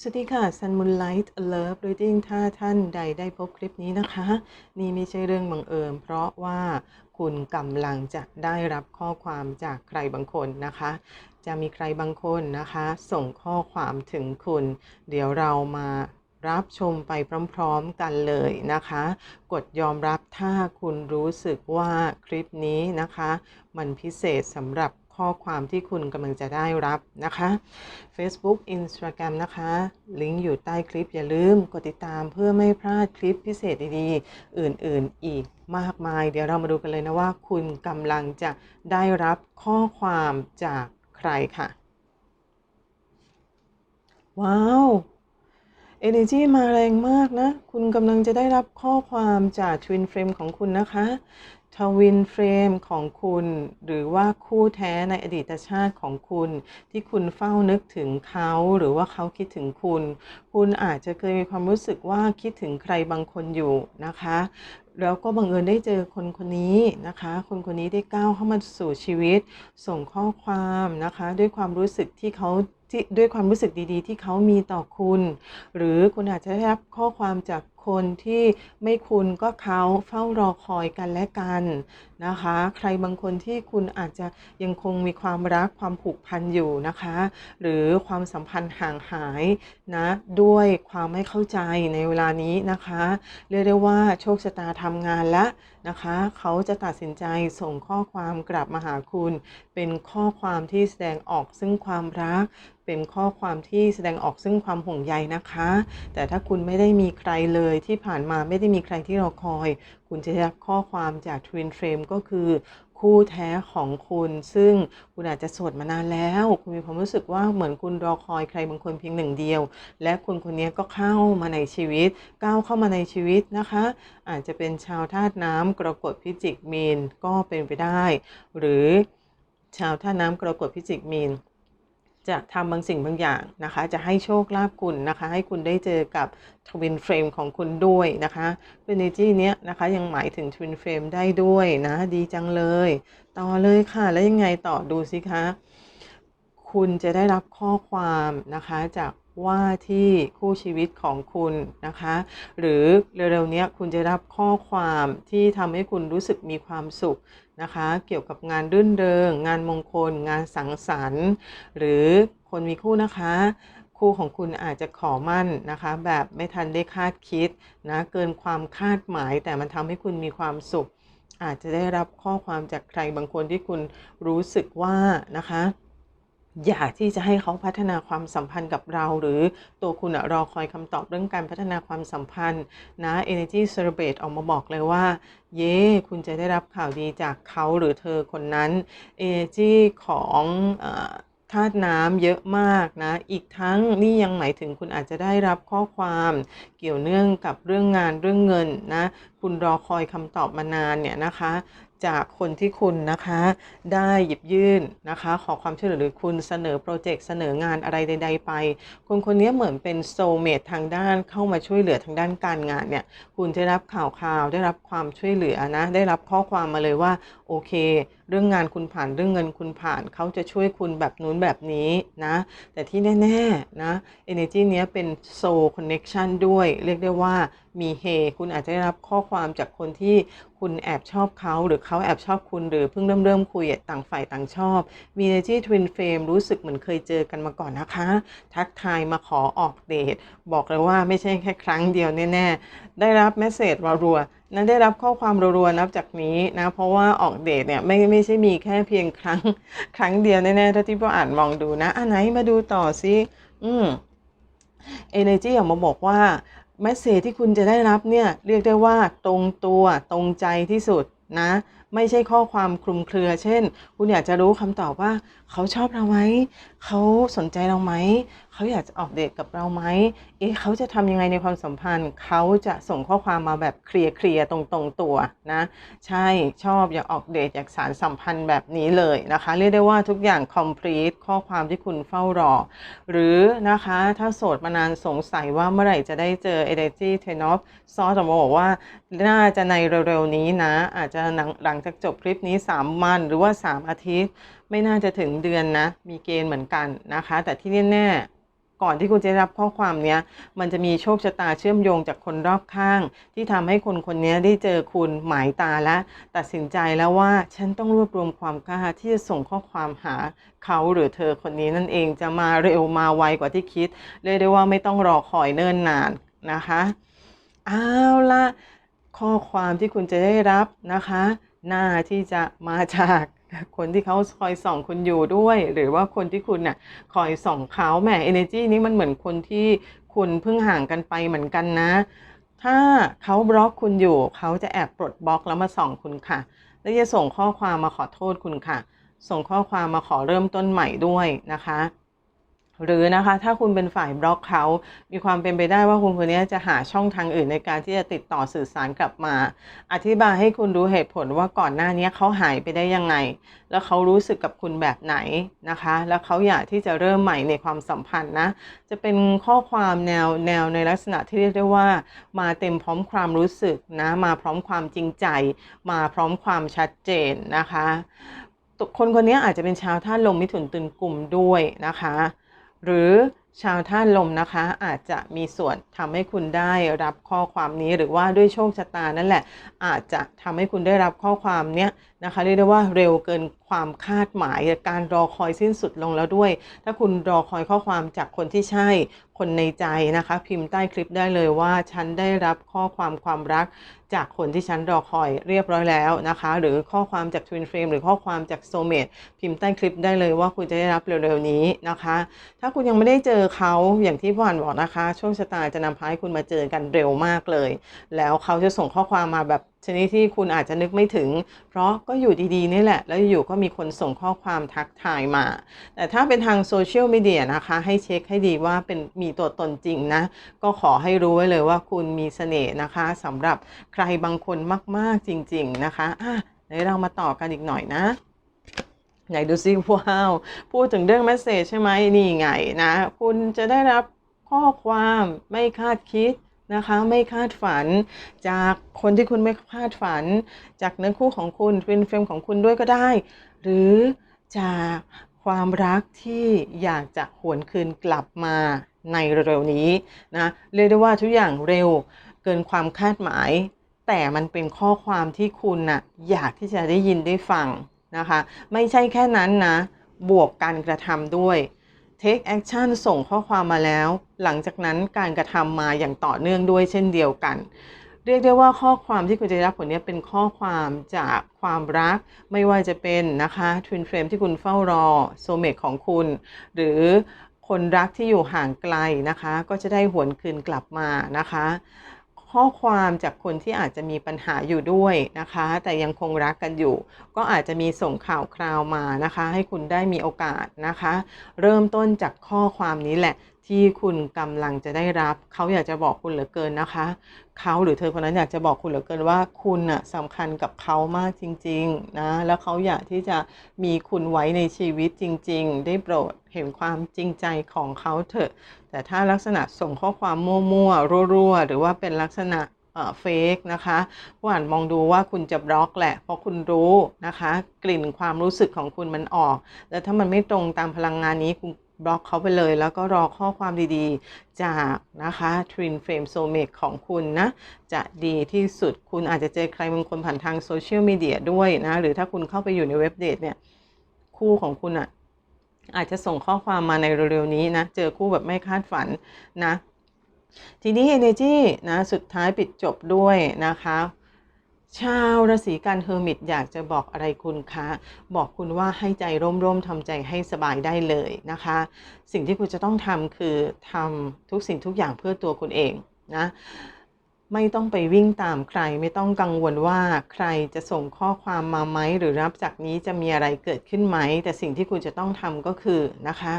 สวัสดีค่ะ Sun Moonlight Love Reading ถ้าท่านใดได้พบคลิปนี้นะคะ นี่ไม่ใช่เรื่องบังเอิญเพราะว่าคุณกำลังจะได้รับข้อความจากใครบางคนนะคะ จะมีใครบางคนนะคะ ส่งข้อความถึงคุณ เดี๋ยวเรามารับชมไปพร้อมๆกันเลยนะคะ กดยอมรับถ้าคุณรู้สึกว่าคลิปนี้นะคะ มันพิเศษสำหรับ ข้อความที่คุณกำลังจะได้รับนะคะ Facebook Instagram นะคะ ลิงก์อยู่ใต้คลิปอย่าลืมกดติดตามเพื่อไม่พลาดคลิปพิเศษดีๆ อื่นๆอีกมากมาย เดี๋ยวเรามาดูกันเลยนะว่า คุณกำลังจะได้รับข้อความจากใครค่ะ ว้าว Energy มาแรงมากนะ คุณกำลังจะได้รับข้อความจาก Twin Flame ของคุณนะคะ ทวินเฟรมของคุณ หรือว่าคู่แท้ในอดีตชาติของคุณ ที่คุณเฝ้านึกถึงเขาหรือว่าเขาคิดถึงคุณ คุณอาจจะเคยมีความรู้สึกว่าคิดถึงใครบางคนอยู่นะคะ แล้วก็บังเอิญได้เจอคนคนนี้นะคะ คนคนนี้ได้ก้าวเข้ามาสู่ชีวิต ส่งข้อความนะคะ ด้วยความรู้สึกที่เขาที่ด้วยความรู้สึกดีๆ ที่เขามีต่อคุณ หรือคุณอาจจะได้รับข้อความจาก คนที่ไม่คุณก็เขาเฝ้ารอคอยกันและกันนะคะ ใครบางคนที่คุณอาจจะยังคงมีความรักความผูกพันอยู่นะคะ หรือความสัมพันธ์ห่างหายนะด้วยความไม่เข้าใจในเวลานี้นะคะ เรียกได้ว่าโชคชะตาทำงานแล้วนะคะ เขาจะตัดสินใจส่งข้อความกลับมาหาคุณ เป็นข้อความที่แสดงออกซึ่งความรักเป็นข้อความที่แสดงออกซึ่งความห่วงใยนะคะ แต่ถ้าคุณไม่ได้มีใครเลยที่ผ่านมาไม่ได้มีใครที่รอคอย คุณจะได้รับข้อความจาก Twin Flame ก็คือ คู่แท้ของคุณ ซึ่งคุณอาจจะโสดมานานแล้ว คุณมีความรู้สึกว่าเหมือนคุณรอคอยใครบางคนเพียงหนึ่งเดียว และคนคนนี้ก็เข้ามาในชีวิต ก้าวเข้ามาในชีวิตนะคะ อาจจะเป็นชาวธาตุน้ำกรกฎพิจิกมีนก็เป็นไปได้ หรือชาวธาตุน้ำกรกฎพิจิกมีน จะทำบางสิ่งบางอย่างนะคะ จะให้โชคลาภคุณนะคะ ให้คุณได้เจอกับทวินเฟรมของคุณด้วยนะคะเ e นจีเนี้ยนะคะยังหมายถึงทวินเฟรมได้ด้วยนะ ดีจังเลย ต่อเลยค่ะ แล้วยังไงต่อดูสิคะ คุณจะได้รับข้อความนะคะจากว่าที่คู่ชีวิตของคุณนะคะ หรือเร็วๆนี้คุณจะรับข้อความที่ทำให้คุณรู้สึกมีความสุข นะคะ เกี่ยวกับงานรื่นเริง งานมงคล งานสังสรรค์ หรือคนมีคู่นะคะ คู่ของคุณอาจจะขอมั่นนะคะ แบบไม่ทันได้คาดคิดนะเกินความคาดหมาย แต่มันทำให้คุณมีความสุข อาจจะได้รับข้อความจากใครบางคนที่คุณรู้สึกว่านะคะ อยากที่จะให้เขาพัฒนาความสัมพันธ์กับเรา หรือตัวคุณรอคอยคำตอบเรื่องการพัฒนาความสัมพันธ์นะ Energy Celebrate ออกมาบอกเลยว่า เย้คุณจะได้รับข่าวดีจากเขาหรือเธอคนนั้น Energy ของอธาตุน้ำเยอะมากนะ อีกทั้งนี่ยังหมายถึงคุณอาจจะได้รับข้อความเกี่ยวเนื่องกับเรื่องงานเรื่องเงินนะ คุณรอคอยคำตอบมานานเนี่ยนะคะ จากคนที่คุณนะคะ ได้หยิบยื่นนะคะ ขอความช่วยเหลือหรือคุณเสนอโปรเจกต์เสนองานอะไรใด ๆ ไป คนคนนี้เหมือนเป็นโซเมททางด้านเข้ามาช่วยเหลือทางด้านการงานเนี่ยคุณจะรับข่าวคราวได้รับความช่วยเหลือนะ ได้รับข้อความมาเลยว่าโอเคเรื่องงานคุณผ่านเรื่องเงินคุณผ่าน เขาจะช่วยคุณแบบนู้นแบบนี้นะ แต่ที่แน่ๆนะ Energy เนี้ยเป็น Soul Connection ด้วย เรียกได้ว่ามีเฮคุณอาจจะได้รับข้อความจากคนที่คุณแอบชอบเขาหรือเขาแอบชอบคุณหรือเพิ่งเริ่มเริ่มคุยต่างฝ่ายต่างชอบ มี Energy Twin Flame รู้สึกเหมือนเคยเจอกันมาก่อนนะคะ ทักทายมาขอออกเดท บอกเลยว่าไม่ใช่แค่ครั้งเดียวแน่ ๆ ได้รับเมสเซจรัวๆนั้นได้รับข้อความรัวๆนับจากนี้นะ เพราะว่าออกเดทเนี่ยไม่ไม่ใช่มีแค่เพียงครั้ง ครั้งเดียวแน่ๆถ้าที่พ่ออ่านมองดูนะ อันไหนมาดูต่อสิอืมเอเนจีออกมาบอกว่าเมสเซจที่คุณจะได้รับเนี่ย เรียกได้ว่าตรงตัวตรงใจที่สุดนะ ไม่ใช่ข้อความคลุมเครือ เช่น คุณอยากจะรู้คำตอบว่า เขาชอบเราไหม เขาสนใจเราไหม เขาอยากจะออกเดทกับเราไหม เอ๊ะเขาจะทำยังไงในความสัมพันธ์ เขาจะส่งข้อความมาแบบเคลียร์เคลียร์ตรงตรงตัวนะ ใช่ชอบอยากออกเดทอยากสารสัมพันธ์แบบนี้เลยนะคะ เรียกได้ว่าทุกอย่าง complete ข้อความที่คุณเฝ้ารอ หรือนะคะถ้าโสดมานานสงสัยว่าเมื่อไหร่จะได้เจอ Energy Ten of ซออกมาบอกว่าน่าจะในเร็วๆนี้นะ อาจจะหลังจากจบคลิปนี้ 3 วันหรือว่า 3 อาทิตย์ ไม่น่าจะถึงเดือนนะ มีเกณฑ์เหมือนกันนะคะ แต่ที่แน่ก่อนที่คุณจะรับข้อความเนี้ย มันจะมีโชคชะตาเชื่อมโยงจากคนรอบข้าง ที่ทำให้คนคนนี้ได้เจอคุณหมายตาและตัดสินใจแล้วว่าฉันต้องรวบรวมความกล้าที่จะส่งข้อความหาเขาหรือเธอคนนี้นั่นเองจะมาเร็วมาไวกว่าที่คิดเรียกได้ว่าไม่ต้องรอคอยเนิ่นนานนะคะเอาละข้อความที่คุณจะได้รับนะคะ น้าที่จะมาจากคนที่เขาคอยส่องคุณอยู่ด้วย หรือว่าคนที่คุณน่ะคอยส่องเขาแหม energy นี้มันเหมือนคนที่คุณเพิ่งห่างกันไปเหมือนกันนะ ถ้าเขาบล็อกคุณอยู่ เขาจะแอบปลดบล็อกแล้วมาส่องคุณค่ะ แล้วจะส่งข้อความมาขอโทษคุณค่ะ ส่งข้อความมาขอเริ่มต้นใหม่ด้วยนะคะ หรือนะคะถ้าคุณเป็นฝ่ายบล็อกเขา มีความเป็นไปได้ว่าคุณคนนี้จะหาช่องทางอื่นในการที่จะติดต่อสื่อสารกลับมา อธิบายให้คุณรู้เหตุผลว่าก่อนหน้านี้เขาหายไปได้ยังไง แล้วเขารู้สึกกับคุณแบบไหนนะคะ แล้วเขาอยากที่จะเริ่มใหม่ในความสัมพันธ์นะ จะเป็นข้อความแนวแนวในลักษณะที่เรียกได้ว่า มาเต็มพร้อมความรู้สึกนะ มาพร้อมความจริงใจ มาพร้อมความชัดเจนนะคะ คนคนนี้อาจจะเป็นชาวธาตุลมมิถุนตุลกลุ่มด้วยนะคะ หรือชาวธาตุลมนะคะ อาจจะมีส่วนทำให้คุณได้รับข้อความนี้หรือว่าด้วยโชคชะตานั่นแหละ อาจจะทำให้คุณได้รับข้อความเนี้ยนะคะเรียกได้ว่าเร็วเกินความคาดหมายการรอคอยสิ้นสุดลงแล้วด้วย ถ้าคุณรอคอยข้อความจากคนที่ใช่ คนในใจนะคะ พิมพ์ใต้คลิปได้เลยว่า ฉันได้รับข้อความความรัก จากคนที่ฉันรอคอยเรียบร้อยแล้วนะคะ หรือข้อความจาก Twin Flame หรือข้อความจาก Soulmate พิมพ์ใต้คลิปได้เลยว่าคุณจะได้รับเร็วๆนี้นะคะ ถ้าคุณยังไม่ได้เจอเขาอย่างที่พ่อนบอกนะคะโชคชะตาจะนำพาให้คุณมาเจอกันเร็วมากเลย แล้วเขาจะส่งข้อความมาแบบ ชนิดที่คุณอาจจะนึกไม่ถึง เพราะก็อยู่ดีๆนี่แหละ แล้วอยู่ก็มีคนส่งข้อความทักทายมา แต่ถ้าเป็นทางโซเชียลมีเดียนะคะ ให้เช็คให้ดีว่าเป็นมีตัวตนจริงนะ ก็ขอให้รู้ไว้เลยว่าคุณมีเสน่ห์นะคะสำหรับใครบางคนมากๆจริง ๆนะคะอะเดี๋ยวเรามาต่อกันอีกหน่อยนะไหนดูซิว้าว พูดถึงเรื่องแมสเซจใช่ไหมนี่ไงนะ คุณจะได้รับข้อความไม่คาดคิด นะคะไม่คาดฝัน จากคนที่คุณไม่คาดฝัน จากเนื้อคู่ของคุณเป็นเฟรมของคุณด้วยก็ได้ หรือจากความรักที่อยากจะหวนคืนกลับมาในเร็วนี้นะเรียกได้ว่าทุกอย่างเร็วเกินความคาดหมาย แต่มันเป็นข้อความที่คุณน่ะอยากที่จะได้ยินได้ฟังนะคะ ไม่ใช่แค่นั้นนะ บวกการกระทำด้วย take action ส่งข้อความมาแล้ว หลังจากนั้นการกระทำมาอย่างต่อเนื่องด้วยเช่นเดียวกัน เรียกได้ว่าข้อความที่คุณจะได้รับผลนี้เป็นข้อความจากความรัก ไม่ว่าจะเป็นนะคะ twin flame ที่คุณเฝ้ารอ soulmate ของคุณ หรือคนรักที่อยู่ห่างไกลนะคะ ก็จะได้หวนคืนกลับมานะคะ ข้อความจากคนที่อาจจะมีปัญหาอยู่ด้วยนะคะ แต่ยังคงรักกันอยู่ ก็อาจจะมีส่งข่าวคราวมานะคะ ให้คุณได้มีโอกาสนะคะ เริ่มต้นจากข้อความนี้แหละ ที่คุณกำลังจะได้รับเขาอยากจะบอกคุณเหลือเกินนะคะเขาหรือเธอคนนั้นอยากจะบอกคุณเหลือเกินว่าคุณน่ะสำคัญกับเขามากจริงๆนะแล้วเขาอยากที่จะมีคุณไว้ในชีวิตจริง ๆ ได้โปรดเห็นความจริงใจของเขาเถอะ แต่ถ้าลักษณะส่งข้อความมั่วๆรั่วๆหรือว่าเป็นลักษณะเฟกนะคะผู้อ่านมองดูว่าคุณจะบล็อกแหละ เพราะคุณรู้นะคะ กลิ่นความรู้สึกของคุณมันออก แล้วถ้ามันไม่ตรงตามพลังงานนี้คุณ บล็อกเขาไปเลย แล้วก็รอข้อความดีๆ จากนะคะ Twin Flame Soulmate ของคุณนะ จะดีที่สุดคุณอาจจะเจอใครบางคนผ่านทางโซเชียลมีเดียด้วยนะ หรือถ้าคุณเข้าไปอยู่ในเว็บเดทเนี่ย คู่ของคุณอะอาจจะส่งข้อความมาในเร็วๆนี้นะ เจอคู่แบบไม่คาดฝันนะ ทีนี้ Energy นะ สุดท้ายปิดจบด้วยนะคะ ชาวราศีกันเฮอร์มิตอยากจะบอกอะไรคุณคะ บอกคุณว่าให้ใจร่มๆทำใจให้สบายได้เลยนะคะ สิ่งที่คุณจะต้องทำคือทำทุกสิ่งทุกอย่างเพื่อตัวคุณเองนะไม่ต้องไปวิ่งตามใคร ไม่ต้องกังวลว่าใครจะส่งข้อความมาไหม หรือรับจากนี้จะมีอะไรเกิดขึ้นไหม แต่สิ่งที่คุณจะต้องทำก็คือนะคะ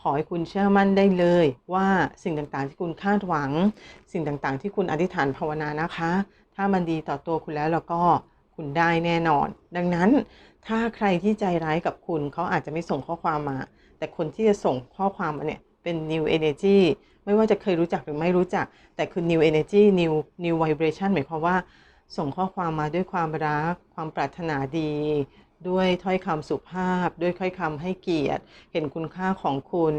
ขอให้คุณเชื่อมั่นได้เลยว่าสิ่งต่างๆที่คุณคาดหวัง สิ่งต่างๆที่คุณอธิษฐานภาวนานะคะ ถ้ามันดีต่อตัวคุณแล้วแล้วก็คุณได้แน่นอน ดังนั้นถ้าใครที่ใจร้ายกับคุณเขาอาจจะไม่ส่งข้อความมา แต่คนที่จะส่งข้อความมาเนี่ยเป็น new energy ไม่ว่าจะเคยรู้จักหรือไม่รู้จัก แต่คือ new energy new new vibration หมายความว่า ส่งข้อความมาด้วยความรัก ความปรารถนาดี ด้วยถ้อยคำสุภาพ ด้วยถ้อยคำให้เกียรติ เห็นคุณค่าของคุณ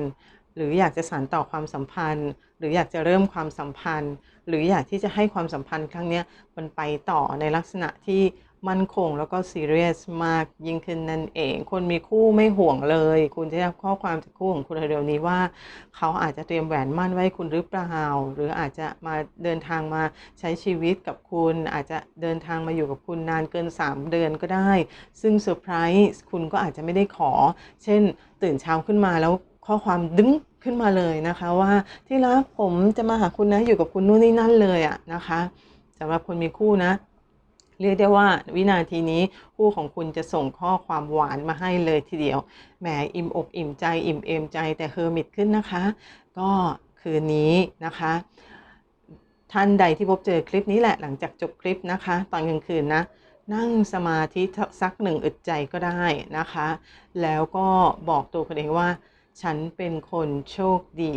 หรืออยากจะสานต่อความสัมพันธ์ หรืออยากจะเริ่มความสัมพันธ์ หรืออยากที่จะให้ความสัมพันธ์ครั้งนี้มันไปต่อในลักษณะที่มั่นคงแล้วก็ซีเรียสมากยิ่งขึ้นนั่นเอง คนมีคู่ไม่ห่วงเลย คุณจะได้ข้อความจากคู่ของคุณเร็วนี้ว่า เขาอาจจะเตรียมแหวนมั่นไว้คุณหรือเปล่า หรืออาจจะมาเดินทางมาใช้ชีวิตกับคุณ อาจจะเดินทางมาอยู่กับคุณนานเกิน 3 เดือนก็ได้ ซึ่งเซอร์ไพรส์คุณก็อาจจะไม่ได้ขอ เช่น ตื่นเช้าขึ้นมาแล้ว ข้อความดึงขึ้นมาเลยนะคะว่าที่รักผมจะมาหาคุณนะอยู่กับคุณนู่นนี่นั่นเลยอะนะคะสำหรับคนมีคู่นะ เรียกได้ว่าวินาทีนี้คู่ของคุณจะส่งข้อความหวานมาให้เลยทีเดียวแหมอิ่มอกอิ่มใจอิ่มเอมใจแต่เฮอร์มิตขึ้นนะคะ ก็คืนนี้นะคะท่านใดที่พบเจอคลิปนี้แหละหลังจากจบคลิปนะคะ ตอนกลางคืนนะ นั่งสมาธิสักหนึ่งอึดใจก็ได้นะคะ แล้วก็บอกตัวคุณเองว่า ฉันเป็นคนโชคดี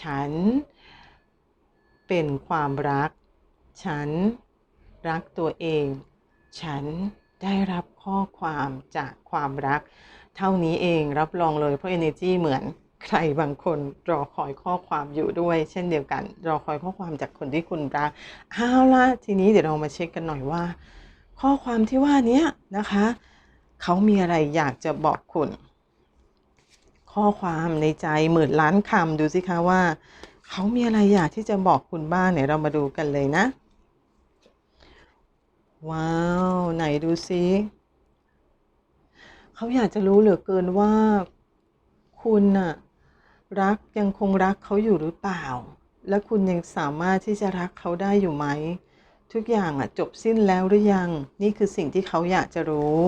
ฉันเป็นความรัก ฉันรักตัวเอง ฉันได้รับข้อความจากความรัก เท่านี้เองรับรองเลยเพราะ energy เหมือนใครบางคนรอคอยข้อความอยู่ด้วย เช่นเดียวกัน รอคอยข้อความจากคนที่คุณรักเอาละทีนี้เดี๋ยวเรามาเช็คกันหน่อยว่า ข้อความที่ว่านี้นะคะ เขามีอะไรอยากจะบอกคุณ ข้อความในใจหมื่นล้านคำดูสิคะว่า เขามีอะไรอยากที่จะบอกคุณบ้างเนี่ยเรามาดูกันเลยนะ ว้าว ไหนดูซิเขาอยากจะรู้เหลือเกินว่า คุณน่ะรักยังคงรักเขาอยู่หรือเปล่า และคุณยังสามารถที่จะรักเขาได้อยู่ไหม ทุกอย่างอะจบสิ้นแล้วหรือยัง นี่คือสิ่งที่เขาอยากจะรู้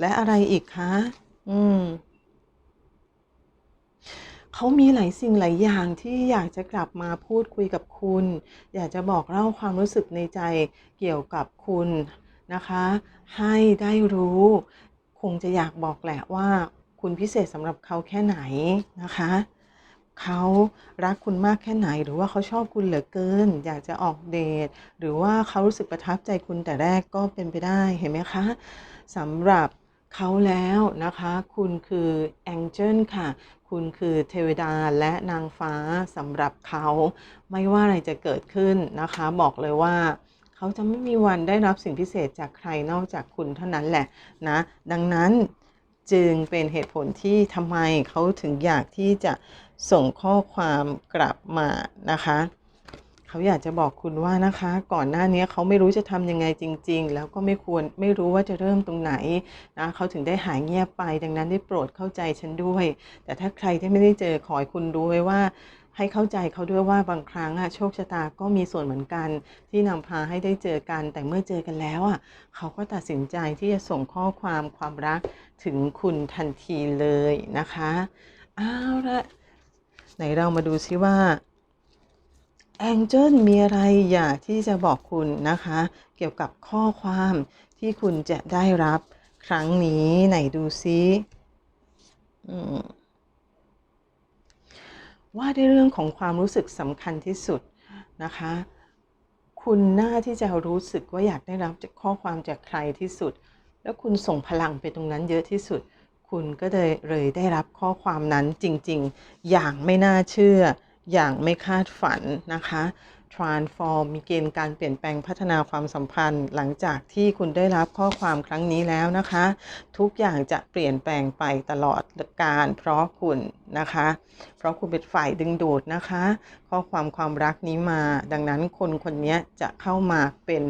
และอะไรอีกคะ อืม เขามีหลายสิ่งหลายอย่างที่อยากจะกลับมาพูดคุยกับคุณ อยากจะบอกเล่าความรู้สึกในใจเกี่ยวกับคุณนะคะ ให้ได้รู้ คงจะอยากบอกแหละว่าคุณพิเศษสำหรับเขาแค่ไหนนะคะเขารักคุณมากแค่ไหน หรือว่าเขาชอบคุณเหลือเกิน อยากจะออกเดท หรือว่าเขารู้สึกประทับใจคุณแต่แรกก็เป็นไปได้เห็นไหมคะสำหรับ เขาแล้วนะคะ คุณคือแองเจิลค่ะ คุณคือเทวดาและนางฟ้าสำหรับเขา ไม่ว่าอะไรจะเกิดขึ้นนะคะ บอกเลยว่าเขาจะไม่มีวันได้รับสิ่งพิเศษจากใครนอกจากคุณเท่านั้นแหละนะ ดังนั้นจึงเป็นเหตุผลที่ทำไมเขาถึงอยากที่จะส่งข้อความกลับมานะคะ เขาอยากจะบอกคุณว่านะคะ ก่อนหน้านี้เขาไม่รู้จะทำยังไงจริง ๆ แล้วก็ไม่ควรไม่รู้ว่าจะเริ่มตรงไหนนะเขาถึงได้หายเงียบไป ดังนั้นได้โปรดเข้าใจฉันด้วย แต่ถ้าใครที่ไม่ได้เจอขอให้คุณรู้ไว้ว่าให้เข้าใจเขาด้วยว่าบางครั้งอะโชคชะตาก็มีส่วนเหมือนกัน ที่นำพาให้ได้เจอกัน แต่เมื่อเจอกันแล้วอะเขาก็ตัดสินใจที่จะส่งข้อความความรักถึงคุณทันทีเลยนะคะเอาละไหนเรามาดูซิว่า แองเจิลมีอะไรอยากที่จะบอกคุณนะคะ เกี่ยวกับข้อความที่คุณจะได้รับครั้งนี้ไหนดูซิว่าในเรื่องของความรู้สึกสำคัญที่สุดนะคะ คุณน่าที่จะรู้สึกว่าอยากได้รับจากข้อความจากใครที่สุด แล้วคุณส่งพลังไปตรงนั้นเยอะที่สุด คุณก็เลยเลยได้รับข้อความนั้นจริง ๆ อย่างไม่น่าเชื่อ อย่างไม่คาดฝันนะคะ transform มีเกณฑ์การเปลี่ยนแปลงพัฒนาความสัมพันธ์ หลังจากที่คุณได้รับข้อความครั้งนี้แล้วนะคะ ทุกอย่างจะเปลี่ยนแปลงไปตลอดการเพราะคุณนะคะ เพราะคุณเป็นฝ่ายดึงดูดนะคะ ข้อความความรักนี้มา ดังนั้นคนคนนี้จะเข้ามาเป็น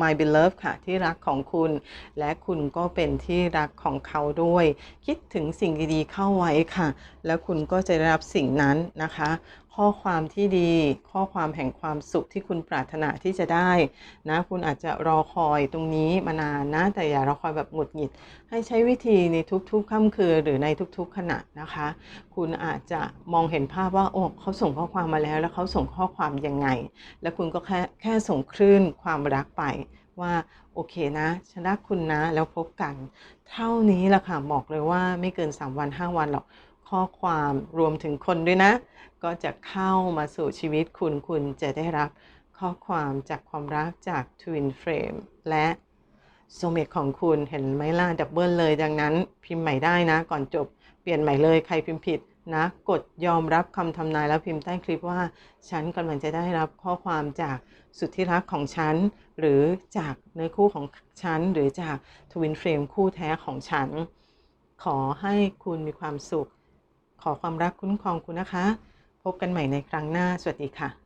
My Beloved ค่ะ ที่รักของคุณ และคุณก็เป็นที่รักของเขาด้วย คิดถึงสิ่งดีๆเข้าไว้ค่ะ แล้วคุณก็จะได้รับสิ่งนั้นนะคะ ข้อความที่ดี ข้อความแห่งความสุขที่คุณปรารถนาที่จะได้นะคุณอาจจะรอคอยตรงนี้มานานนะ แต่อย่ารอคอยแบบหงุดหงิด ให้ใช้วิธีในทุกๆค่ำคืนหรือในทุกๆขณะนะคะ คุณอาจจะมองเห็นภาพว่าโอ้เขาส่งข้อความมาแล้ว แล้วเขาส่งข้อความยังไง แล้วคุณก็แค่แค่ส่งคลื่นความรักไปว่าโอเคนะฉันรักคุณนะแล้วพบกัน เท่านี้ละค่ะบอกเลยว่าไม่เกิน 3 วัน 5 วันหรอก ข้อความรวมถึงคนด้วยนะ ก็จะเข้ามาสู่ชีวิตคุณคุณจะได้รับข้อความจากความรักจาก Twin Frame และโซเมตของคุณเห็นไหมล่ะดับเบิลเลยดังนั้นพิมพ์ใหม่ได้นะ ก่อนจบเปลี่ยนใหม่เลยใครพิมพ์ผิดนะ กดยอมรับคำทำนายแล้วพิมพ์ใต้คลิปว่า ฉันกำลังจะได้รับข้อความจากสุดที่รักของฉัน หรือจากเนื้อคู่ของฉัน หรือจากทวินเฟรมคู่แท้ของฉัน ขอให้คุณมีความสุข ขอความรักคุ้นครองคุณนะคะ พบกันใหม่ในครั้งหน้า สวัสดีค่ะ